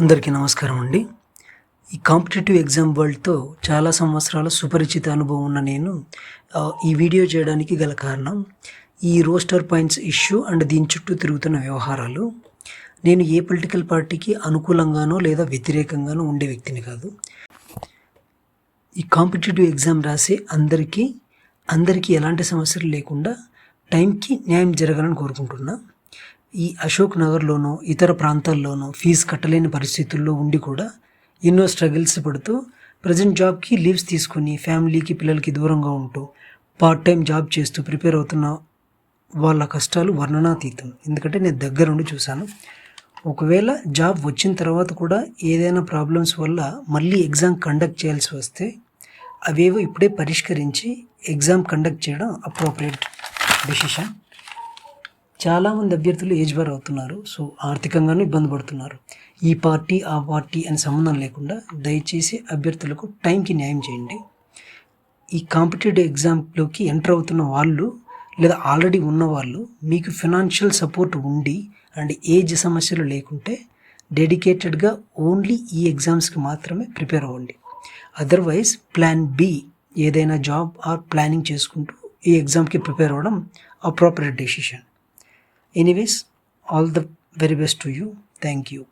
అందరికీ నమస్కారం అండి. ఈ కాంపిటేటివ్ ఎగ్జామ్ వరల్డ్తో చాలా సంవత్సరాల సుపరిచిత అనుభవం ఉన్న నేను ఈ వీడియో చేయడానికి గల కారణం ఈ రోస్టర్ పాయింట్స్ ఇష్యూ అండ్ దీని చుట్టూ తిరుగుతున్న వ్యవహారాలు. నేను ఏ పొలిటికల్ పార్టీకి అనుకూలంగానో లేదా వ్యతిరేకంగానో ఉండే వ్యక్తిని కాదు. ఈ కాంపిటేటివ్ ఎగ్జామ్ రాసే అందరికీ అందరికీ ఎలాంటి సమస్యలు లేకుండా టైంకి న్యాయం జరగాలని కోరుకుంటున్నా. ఈ అశోక్ నగర్లోనూ ఇతర ప్రాంతాల్లోనూ ఫీజు కట్టలేని పరిస్థితుల్లో ఉండి కూడా ఎన్నో స్ట్రగుల్స్ పడుతూ ప్రజెంట్ జాబ్కి లీవ్స్ తీసుకుని ఫ్యామిలీకి పిల్లలకి దూరంగా ఉంటూ పార్ట్ టైం జాబ్ చేస్తూ ప్రిపేర్ అవుతున్న వాళ్ళ కష్టాలు వర్ణనాతీతం. ఎందుకంటే నేను దగ్గరుండి చూశాను. ఒకవేళ జాబ్ వచ్చిన తర్వాత కూడా ఏదైనా ప్రాబ్లమ్స్ వల్ల మళ్ళీ ఎగ్జామ్ కండక్ట్ చేయాల్సి వస్తే అవేవో ఇప్పుడే పరిష్కరించి ఎగ్జామ్ కండక్ట్ చేయడం అప్రోప్రియేట్ డెసిషన్. చాలామంది అభ్యర్థులు ఏజ్ బార్ అవుతున్నారు. సో ఆర్థికంగానూ ఇబ్బంది పడుతున్నారు. ఈ పార్టీ ఆ పార్టీ అని సంబంధం లేకుండా దయచేసి అభ్యర్థులకు టైంకి న్యాయం చేయండి. ఈ కాంపిటేటివ్ ఎగ్జామ్లోకి ఎంటర్ అవుతున్న వాళ్ళు లేదా ఆల్రెడీ ఉన్నవాళ్ళు మీకు ఫినాన్షియల్ సపోర్ట్ ఉండి అండ్ ఏజ్ సమస్యలు లేకుంటే డెడికేటెడ్గా ఓన్లీ ఈ ఎగ్జామ్స్కి మాత్రమే ప్రిపేర్ అవ్వండి. అదర్వైజ్ ప్లాన్ బి ఏదైనా జాబ్ ఆర్ ప్లానింగ్ చేసుకుంటూ ఈ ఎగ్జామ్కి ప్రిపేర్ అవ్వడం appropriate decision. Anyways, all the very best to you. Thank you.